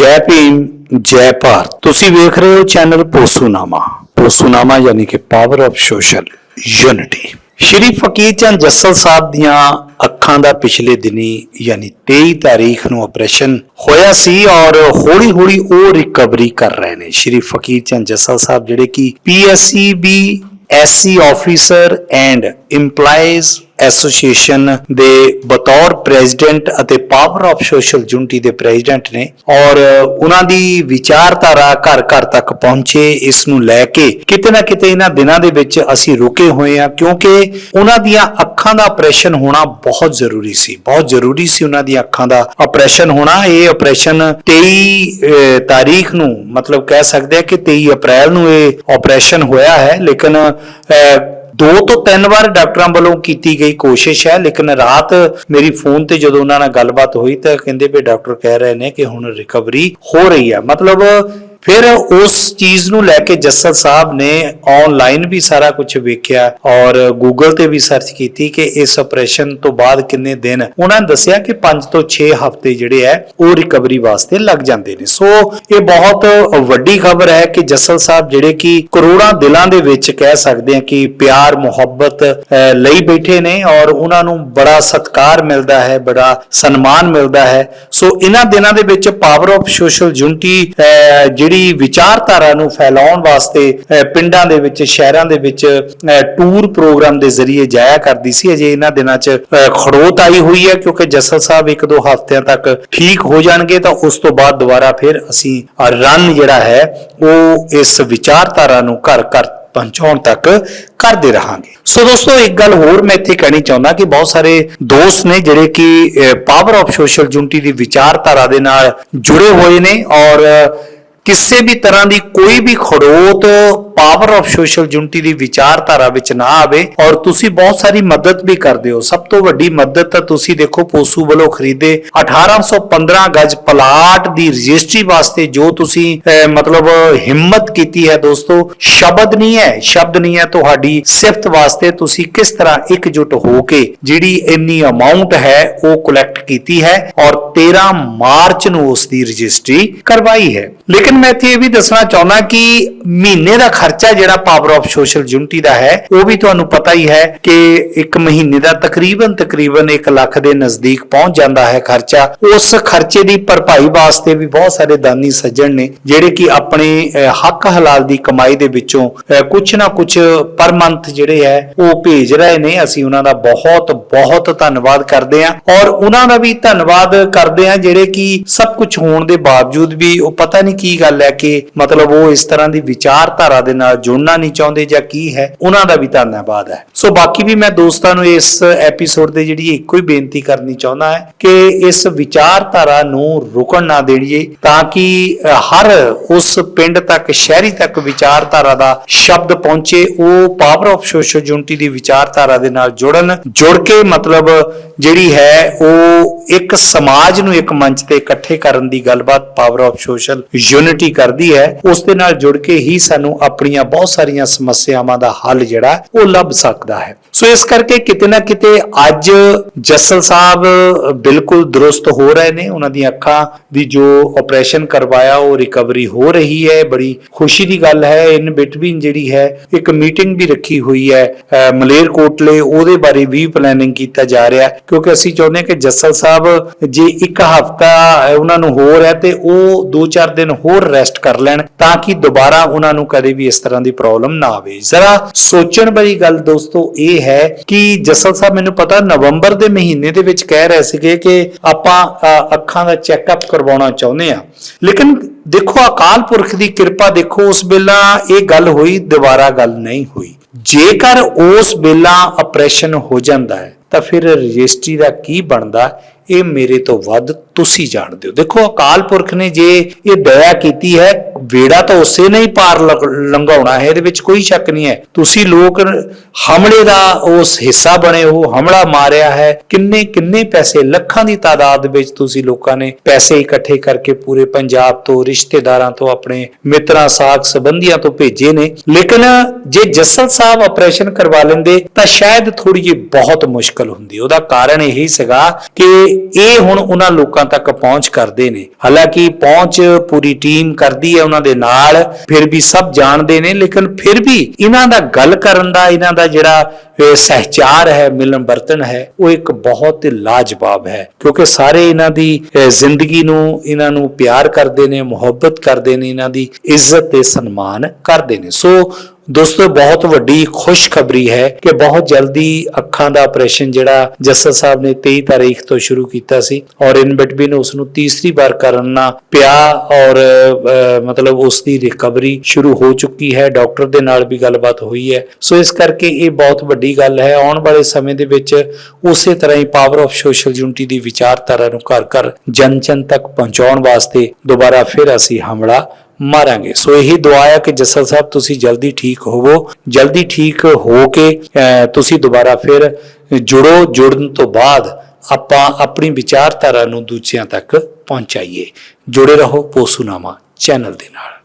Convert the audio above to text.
ਜੈ ਭੀਮ, ਜੈ ਭਾਰਤ। ਤੁਸੀਂ ਵੇਖ ਰਹੇ ਹੋ ਚੈਨਲ ਪੋਸੂਨਾਮਾ। ਪੋਸੂਨਾਮਾ ਯਾਨੀ ਕਿ power of social unity Shri Fakir Chand Jassal ਸਾਹਿਬ ਦੀਆਂ ਅੱਖਾਂ ਦਾ ਪਿਛਲੇ ਦਿਨੀ ਯਾਨੀ 23 ਤਾਰੀਖ ਨੂੰ ਆਪਰੇਸ਼ਨ ਹੋਇਆ ਸੀ ਔਰ ਹੌਲੀ ਹੌਲੀ ਉਹ ਰਿਕਵਰੀ ਕਰ ਰਹੇ ਨੇ। ਸ਼੍ਰੀ ਫਕੀਰ ਚੰਦ ਜੱਸਲ ਸਾਹਿਬ ਜਿਹੜੇ ਕਿ PSC B SC officer and EMPLOYEES association ਦੇ ਬਤੌਰ ਪ੍ਰੈਜ਼ੀਡੈਂਟ ਅਤੇ ਪਾਵਰ ਆਫ ਸੋਸ਼ਲ ਯੂਨਿਟੀ ਦੇ ਪ੍ਰੈਜ਼ੀਡੈਂਟ ਨੇ ਔਰ ਉਹਨਾਂ ਦੀ ਵਿਚਾਰਧਾਰਾ ਘਰ ਘਰ ਤੱਕ ਪਹੁੰਚੇ ਇਸ ਨੂੰ ਲੈ ਕੇ ਕਿਤੇ ਨਾ ਕਿਤੇ ਇਹਨਾਂ ਦਿਨਾਂ ਦੇ ਵਿੱਚ ਅਸੀਂ ਰੁਕੇ ਹੋਏ ਹਾਂ ਕਿਉਂਕਿ ਉਹਨਾਂ ਦੀਆਂ ਅੱਖਾਂ ਦਾ ਆਪਰੇਸ਼ਨ ਹੋਣਾ ਬਹੁਤ ਜ਼ਰੂਰੀ ਸੀ ਬਹੁਤ ਜ਼ਰੂਰੀ ਸੀ ਉਹਨਾਂ ਦੀਆਂ ਅੱਖਾਂ ਦਾ ਆਪਰੇਸ਼ਨ ਹੋਣਾ। ਇਹ ਆਪਰੇਸ਼ਨ 23 ਤਾਰੀਖ ਨੂੰ ਮਤਲਬ ਕਹਿ ਸਕਦੇ ਆ ਕਿ 23 ਅਪ੍ਰੈਲ ਨੂੰ ਇਹ ਆਪਰੇਸ਼ਨ ਹੋਇਆ ਹੈ ਲੇਕਿਨ ਅਹ, ਦੋ ਤੋਂ ਤਿੰਨ ਵਾਰ ਡਾਕਟਰਾਂ ਵੱਲੋਂ ਕੀਤੀ ਗਈ ਕੋਸ਼ਿਸ਼ ਹੈ, ਲੇਕਿਨ ਰਾਤ ਮੇਰੀ ਫੋਨ ਤੇ ਜਦੋਂ ਉਹਨਾਂ ਨਾਲ ਗੱਲਬਾਤ ਹੋਈ ਤਾਂ ਕਹਿੰਦੇ ਵੀ ਡਾਕਟਰ ਕਹਿ ਰਹੇ ਨੇ ਕਿ ਹੁਣ ਰਿਕਵਰੀ ਹੋ ਰਹੀ ਹੈ। ਮਤਲਬ ਫਿਰ ਉਸ ਚੀਜ਼ ਨੂੰ ਲੈ ਕੇ ਜੱਸਲ ਸਾਹਿਬ ਨੇ ਆਨਲਾਈਨ ਵੀ ਸਾਰਾ ਕੁਝ ਵੇਖਿਆ ਔਰ ਗੂਗਲ ਤੇ ਵੀ ਸਰਚ ਕੀਤੀ ਕਿ ਇਸ ਆਪਰੇਸ਼ਨ ਤੋਂ ਬਾਅਦ ਕਿੰਨੇ ਦਿਨ। ਉਹਨਾਂ ਨੇ ਦੱਸਿਆ ਕਿ 5 ਤੋਂ 6 ਹਫ਼ਤੇ ਜਿਹੜੇ ਹੈ, ਉਹ ਰਿਕਵਰੀ ਵਾਸਤੇ ਲੱਗ ਜਾਂਦੇ ਨੇ। ਸੋ ਇਹ ਬਹੁਤ ਵੱਡੀ ਖਬਰ ਹੈ ਕਿ ਜੱਸਲ ਸਾਹਿਬ ਜਿਹੜੇ ਕਿ ਕਰੋੜਾਂ ਦਿਲਾਂ ਦੇ ਵਿੱਚ ਕਹਿ ਸਕਦੇ ਆ ਕਿ ਪਿਆਰ, ਮੁਹੱਬਤ ਲਈ ਬੈਠੇ ਨੇ ਔਰ ਉਹਨਾਂ ਨੂੰ ਬੜਾ ਸਤਿਕਾਰ ਮਿਲਦਾ ਹੈ, ਬੜਾ ਸਨਮਾਨ ਮਿਲਦਾ ਹੈ। ਸੋ ਇਹਨਾਂ ਦਿਨਾਂ ਦੇ ਵਿੱਚ ਪਾਵਰ ਆਫ ਸੋਸ਼ਲ ਯੂਨਿਟੀ ਜਿਹੜੀ ਵਿਚਾਰਧਾਰਾ ਨੂੰ ਫੈਲਾਉਣ ਵਾਸਤੇ ਪਿੰਡਾਂ ਦੇ ਵਿੱਚ, ਸ਼ਹਿਰਾਂ ਦੇ ਵਿੱਚ ਟੂਰ ਪ੍ਰੋਗਰਾਮ ਦੇ ਜ਼ਰੀਏ ਜਾਇਆ ਕਰਦੀ ਸੀ। ਅਜੇ ਇਹਨਾਂ ਦਿਨਾਂ 'ਚ ਖੜੋਤ ਆਈ ਹੋਈ ਹੈ ਕਿਉਂਕਿ ਜੱਸਲ ਸਾਹਿਬ ਇੱਕ ਦੋ ਹਫ਼ਤਿਆਂ ਤੱਕ ਠੀਕ ਹੋ ਜਾਣਗੇ ਤਾਂ ਉਸ ਤੋਂ ਬਾਅਦ ਦੁਬਾਰਾ ਫਿਰ ਅਸੀਂ ਰਨ ਜਿਹੜਾ ਹੈ, ਉਹ ਇਸ ਵਿਚਾਰਧਾਰਾ ਨੂੰ ਘਰ ਘਰ ਪਹੁੰਚਾਉਣ ਤੱਕ ਕਰਦੇ ਰਹਾਂਗੇ। ਸੋ ਦੋਸਤੋ, ਇੱਕ ਗੱਲ ਹੋਰ ਮੈਂ ਇੱਥੇ ਕਹਿਣੀ ਚਾਹੁੰਦਾ ਕਿ ਬਹੁਤ ਸਾਰੇ ਦੋਸਤ ਨੇ ਜਿਹੜੇ ਕਿ ਪਾਵਰ ਆਫ ਸੋਸ਼ਲ ਯੂਨਿਟੀ ਦੀ ਵਿਚਾਰਧਾਰਾ ਦੇ ਨਾਲ ਜੁੜੇ ਹੋਏ ਨੇ ਔਰ ਕਿਸੇ ਵੀ ਤਰ੍ਹਾਂ ਦੀ ਕੋਈ ਵੀ ਖੜੋਤ ਪਾਵਰ ਆਫ ਸੋਸ਼ਲ ਯੂਨਿਟੀ ਦੀ ਵਿਚਾਰਧਾਰਾ ਵਿੱਚ ਨਾ ਆਵੇ ਔਰ ਤੁਸੀਂ ਬਹੁਤ ਸਾਰੀ ਮਦਦ ਵੀ ਕਰਦੇ ਹੋ। ਸਭ ਤੋਂ ਵੱਡੀ ਮਦਦ ਤਾਂ ਤੁਸੀਂ ਦੇਖੋ ਪੋਸੂ ਵੱਲੋਂ ਖਰੀਦੇ 1815 ਗਜ ਪਲਾਟ ਦੀ ਰਜਿਸਟਰੀ ਵਾਸਤੇ ਜੋ ਤੁਸੀਂ ਮਤਲਬ ਹਿੰਮਤ ਕੀਤੀ ਹੈ ਦੋਸਤੋ। ਸ਼ਬਦ ਨਹੀਂ ਹੈ, ਸ਼ਬਦ ਨਹੀਂ ਹੈ ਤੁਹਾਡੀ ਸਿਫਤ ਵਾਸਤੇ ਤੁਸੀਂ ਕਿਸ ਤਰ੍ਹਾਂ ਇਕਜੁੱਟ ਹੋ ਕੇ ਜਿਹੜੀ ਇੰਨੀ ਅਮਾਉਂਟ ਹੈ ਉਹ ਕਲੈਕਟ ਕੀਤੀ ਹੈ ਔਰ 13 ਮਾਰਚ ਨੂੰ ਉਸ ਦੀ ਰਜਿਸਟਰੀ ਕਰਵਾਈ ਹੈ। ਲੇਕਿਨ ਮੈਂ ਇੱਥੇ ਇਹ ਵੀ ਦੱਸਣਾ ਚਾਹੁੰਦਾ ਕਿ ਮਹੀਨੇ ਦਾ ਖਰਚਾ ਜਿਹੜਾ ਪਾਵਰ ਆਫ ਸੋਸ਼ਲ ਯੂਨਿਟੀ ਦਾ ਹੈ ਉਹ ਵੀ ਤੁਹਾਨੂੰ ਪਤਾ ਹੀ ਹੈ ਕਿ ਇੱਕ ਮਹੀਨੇ ਦਾ ਤਕਰੀਬਨ ਤਕਰੀਬਨ 1 ਲੱਖ ਦੇ ਨਜ਼ਦੀਕ ਪਹੁੰਚ ਜਾਂਦਾ ਹੈ ਖਰਚਾ। ਉਸ ਖਰਚੇ ਦੀ ਭਰਪਾਈ ਵਾਸਤੇ ਵੀ ਬਹੁਤ ਸਾਰੇ ਦਾਨੀ ਸੱਜਣ ਨੇ ਜਿਹੜੇ ਕਿ ਆਪਣੇ ਹੱਕ ਹਲਾਲ ਦੀ ਕਮਾਈ ਦੇ ਵਿੱਚੋਂ ਅਹ, ਕੁਛ ਨਾ ਕੁਛ ਪਰ ਮੰਥ ਜਿਹੜੇ ਹੈ ਉਹ ਭੇਜ ਰਹੇ ਨੇ। ਅਸੀਂ ਉਹਨਾਂ ਦਾ ਬਹੁਤ ਬਹੁਤ ਧੰਨਵਾਦ ਕਰਦੇ ਹਾਂ। ਔਰ ਉਹਨਾਂ ਦਾ ਵੀ ਧੰਨਵਾਦ ਕਰਦੇ ਹਾਂ ਜਿਹੜੇ ਕਿ ਸਭ ਕੁਝ ਹੋਣ ਦੇ ਬਾਵਜੂਦ ਵੀ ਉਹ ਪਤਾ ਨਹੀਂ ਕੀ ਗੱਲ ਹੈ ਕਿ ਮਤਲਬ ਉਹ ਇਸ ਤਰ੍ਹਾਂ ਦੀ ਵਿਚਾਰਧਾਰਾ ਦੇ ਨਾਲ ਜੁੜਨਾ ਨਹੀਂ ਚਾਹੁੰਦੇ ਜਾਂ ਕੀ ਹੈ, ਉਹਨਾਂ ਦਾ ਵੀ ਧੰਨਵਾਦ ਹੈ। ਸੋ ਬਾਕੀ ਵੀ ਮੈਂ ਦੋਸਤਾਂ ਨੂੰ ਇਸ ਐਪੀਸੋਡ ਦੇ ਜਿਹੜੀ ਇੱਕੋ ਹੀ ਬੇਨਤੀ ਕਰਨੀ ਚਾਹੁੰਦਾ ਹੈ ਕਿ ਇਸ ਵਿਚਾਰਧਾਰਾ ਨੂੰ ਰੁਕਣ ਨਾ ਦੇਈਏ ਤਾਂ ਕਿ ਹਰ ਉਸ ਪਿੰਡ ਤੱਕ, ਸ਼ਹਿਰੀ ਤੱਕ ਵਿਚਾਰਧਾਰਾ ਦਾ ਸ਼ਬਦ ਪਹੁੰਚੇ, ਉਹ ਪਾਵਰ ਆਫ ਸੋਸ਼ਲ ਯੂਨਿਟੀ ਦੀ ਵਿਚਾਰਧਾਰਾ ਦੇ ਨਾਲ ਜੁੜਨ। ਜੁੜ ਕੇ ਮਤਲਬ ਜਿਹੜੀ ਹੈ, ਉਹ ਇੱਕ ਸਮਾਜ ਨੂੰ ਇੱਕ ਮੰਚ ਤੇ ਇਕੱਠੇ ਕਰਨ ਦੀ ਗੱਲਬਾਤ ਪਾਵਰ ਆਫ ਸੋਸ਼ਲ ਯੂਨਿਟੀ ਕਰਦੀ ਹੈ। ਉਸ ਦੇ ਨਾਲ ਜੁੜ ਕੇ ਹੀ ਸਾਨੂੰ ਆਪਣੀਆਂ ਬਹੁਤ ਸਾਰੀਆਂ ਸਮੱਸਿਆਵਾਂ ਦਾ ਹੱਲ ਜਿਹੜਾ ਉਹ ਲੱਭ ਸਕਦਾ ਹੈ। ਸੋ ਇਸ ਕਰਕੇ ਕਿਤੇ ਨਾ ਕਿਤੇ ਅੱਜ ਜੱਸਲ ਸਾਹਿਬ ਬਿਲਕੁਲ ਦਰੁਸਤ ਹੋ ਰਹੇ ਨੇ। ਉਹਨਾਂ ਦੀਆਂ ਅੱਖਾਂ ਦੀ ਜੋ ਆਪਰੇਸ਼ਨ ਕਰਵਾਇਆ, ਉਹ ਰਿਕਵਰੀ ਹੋ ਰਹੀ ਹੈ। ਬੜੀ ਖੁਸ਼ੀ ਦੀ ਗੱਲ ਹੈ ਇਨ ਬਿਟਵੀਨ ਜਿਹੜੀ ਹੈ, ਇੱਕ ਮੀਟਿੰਗ ਵੀ ਰੱਖੀ ਹੋਈ ਹੈ, ਅਹ ਮਲੇਰਕੋਟਲੇ ਉਹਦੇ ਬਾਰੇ ਵੀ ਪਲੈਨਿੰਗ ਕੀਤਾ ਜਾ ਰਿਹਾ ਕਿਉਂਕਿ ਅਸੀਂ ਚਾਹੁੰਦੇ ਹਾਂ ਕਿ ਜੱਸਲ ਸਾਹਿਬ ਜੇ ਇੱਕ ਹਫਤਾ ਉਹਨਾਂ ਨੂੰ ਹੋਰ ਹੈ ਤੇ ਉਹ 2-4 ਦਿਨ ਹੋਰ ਰੈਸਟ ਕਰ ਲੈਣ, ਤਾਂ ਕਿ ਦੁਬਾਰਾ ਉਹਨਾਂ ਨੂੰ ਕਦੇ ਵੀ ਇਸ ਤਰ੍ਹਾਂ ਦੀ ਪ੍ਰੋਬਲਮ ਨਾ ਆਵੇ। ਜ਼ਰਾ ਸੋਚਣ ਵਾਲੀ ਗੱਲ ਦੋਸਤੋ ਇਹ ਹੈ ਕਿ ਜੱਸਲ ਸਾਹਿਬ ਮੈਨੂੰ ਪਤਾ ਨਵੰਬਰ ਦੇ ਮਹੀਨੇ ਦੇ ਵਿੱਚ ਕਹਿ ਰਹੇ ਸੀਗੇ ਕਿ ਆਪਾਂ ਅੱਖਾਂ ਦਾ ਚੈੱਕਅਪ ਕਰਵਾਉਣਾ ਚਾਹੁੰਦੇ ਆ ਲੇਕਿਨ ਦੇਖੋ ਅਕਾਲ ਪੁਰਖ ਦੀ ਕਿਰਪਾ ਦੇਖੋ, ਉਸ ਵੇਲਾ ਇਹ ਗੱਲ ਹੋਈ, ਦੁਬਾਰਾ ਗੱਲ ਨਹੀਂ ਹੋਈ। ਜੇਕਰ ਉਸ ਵੇਲਾ ਆਪਰੇਸ਼ਨ ਹੋ ਜਾਂਦਾ ਹੈ, ਤਾਂ ਫਿਰ ਰਜਿਸਟਰੀ ਦਾ ਕੀ ਬਣਦਾ? ਇਹ ਮੇਰੇ ਤੋਂ ਵੱਧ ਤੁਸੀਂ ਜਾਣਦੇ ਹੋ। ਦੇਖੋ, ਅਕਾਲ ਪੁਰਖ ਨੇ ਜੇ ਇਹ ਦਇਆ ਕੀਤੀ ਹੈ ਵੇੜਾ ਤਾਂ ਉਸੇ ਨੇ ਹੀ ਪਾਰ ਲੰਘਾਉਣਾ ਹੈ, ਇਹਦੇ ਵਿੱਚ ਕੋਈ ਸ਼ੱਕ ਨਹੀਂ ਹੈ। ਤੁਸੀਂ ਲੋਕ ਹਮਲੇ ਦਾ ਉਸ ਹਿੱਸਾ ਬਣੇ ਹੋ, ਹਮਲਾ ਮਾਰਿਆ ਹੈ। ਕਿੰਨੇ ਕਿੰਨੇ ਪੈਸੇ, ਲੱਖਾਂ ਦੀ ਤਾਦਾਦ ਵਿੱਚ ਤੁਸੀਂ ਲੋਕਾਂ ਨੇ ਪੈਸੇ ਇਕੱਠੇ ਕਰਕੇ ਪੂਰੇ ਪੰਜਾਬ ਤੋਂ, ਰਿਸ਼ਤੇਦਾਰਾਂ ਤੋਂ, ਆਪਣੇ ਮਿੱਤਰਾਂ, ਸਾਖ ਸੰਬੰਧੀਆਂ ਤੋਂ ਭੇਜੇ ਨੇ। ਲੇਕਿਨ ਜੇ ਜੱਸਲ ਸਾਹਿਬ ਆਪਰੇਸ਼ਨ ਕਰਵਾ ਲੈਂਦੇ, ਤਾਂ ਸ਼ਾਇਦ ਥੋੜੀ ਜਿਹੀ ਬਹੁਤ ਮੁਸ਼ਕਲ ਹੁੰਦੀ। ਉਹਦਾ ਕਾਰਨ ਇਹੀ ਸੀਗਾ ਕਿ ਇਹ ਹੁਣ ਉਹਨਾਂ ਲੋਕਾਂ ਤੱਕ ਪਹੁੰਚ ਕਰਦੇ ਨੇ। ਹਾਲਾਂਕਿ ਪਹੁੰਚ ਪੂਰੀ ਟੀਮ ਕਰਦੀ ਹੈ ਉਹਨਾਂ ਦੇ ਨਾਲ, ਫਿਰ ਵੀ ਸਭ ਜਾਣਦੇ ਨੇ, ਲੇਕਿਨ ਫਿਰ ਵੀ ਇਹਨਾਂ ਦਾ ਗੱਲ ਕਰਨ ਦਾ, ਇਹਨਾਂ ਦਾ ਜਿਹੜਾ ਸਹਿਚਾਰ ਹੈ ਮਿਲਨ ਵਰਤਨ ਹੈ, ਉਹ ਇੱਕ ਬਹੁਤ ਲਾਜਵਾਬ ਹੈ। ਕਿਉਂਕਿ ਸਾਰੇ ਇਹਨਾਂ ਦੀ ਜ਼ਿੰਦਗੀ ਨੂੰ ਇਹਨਾਂ ਨੂੰ ਪਿਆਰ ਕਰਦੇ ਨੇ, ਮੁਹੱਬਤ ਕਰਦੇ ਨੇ, ਇਹਨਾਂ ਦੀ ਇੱਜ਼ਤ ਤੇ ਸਨਮਾਨ ਕਰਦੇ ਨੇ। ਸੋ ਦੋਸਤੋ, ਬਹੁਤ ਵੱਡੀ ਖੁਸ਼ਖਬਰੀ ਹੈ ਕਿ ਬਹੁਤ ਜਲਦੀ ਅੱਖਾਂ ਦਾ ਆਪਰੇਸ਼ਨ ਜਿਹੜਾ ਜੱਸਲ ਸਾਹਿਬ ਨੇ 23 ਤਾਰੀਖ ਤੋਂ ਸ਼ੁਰੂ ਕੀਤਾ ਸੀ ਔਰ ਇਨ ਬਿਟਵੀਨ ਉਸ ਨੂੰ ਤੀਸਰੀ ਵਾਰ ਕਰਨਾ ਪਿਆ ਔਰ ਮਤਲਬ ਉਸ ਦੀ ਰਿਕਵਰੀ ਸ਼ੁਰੂ ਹੋ ਚੁੱਕੀ ਹੈ, ਡਾਕਟਰ ਦੇ ਨਾਲ ਵੀ ਗੱਲਬਾਤ ਹੋਈ ਹੈ। ਸੋ ਇਸ ਕਰਕੇ ਇਹ ਬਹੁਤ ਵੱਡੀ ਗੱਲ ਹੈ, ਆਉਣ ਵਾਲੇ ਸਮੇਂ ਦੇ ਵਿੱਚ ਉਸੇ ਤਰ੍ਹਾਂ ਹੀ ਪਾਵਰ ਆਫ ਸੋਸ਼ਲ ਯੂਨਿਟੀ ਦੀ ਵਿਚਾਰਧਾਰਾ ਨੂੰ ਘਰ ਘਰ ਜਨ ਜਨ ਤੱਕ ਪਹੁੰਚਾਉਣ ਵਾਸਤੇ ਦੁਬਾਰਾ ਫਿਰ ਅਸੀਂ ਹਮਲਾ ਮਾਰਾਂਗੇ। ਸੋ ਇਹੀ ਦੁਆ ਹੈ ਕਿ ਜੱਸਲ ਸਾਹਿਬ, ਤੁਸੀਂ ਜਲਦੀ ਠੀਕ ਹੋਵੋ। ਜਲਦੀ ਠੀਕ ਹੋ ਕੇ ਤੁਸੀਂ ਦੁਬਾਰਾ ਫਿਰ ਜੁੜੋ। ਜੁੜਨ ਤੋਂ ਬਾਅਦ ਆਪਾਂ ਆਪਣੀ ਵਿਚਾਰਧਾਰਾ ਨੂੰ ਦੂਜਿਆਂ ਤੱਕ ਪਹੁੰਚਾਈਏ। ਜੁੜੇ ਰਹੋ ਪੋਸੂਨਾਮਾ ਚੈਨਲ ਦੇ ਨਾਲ।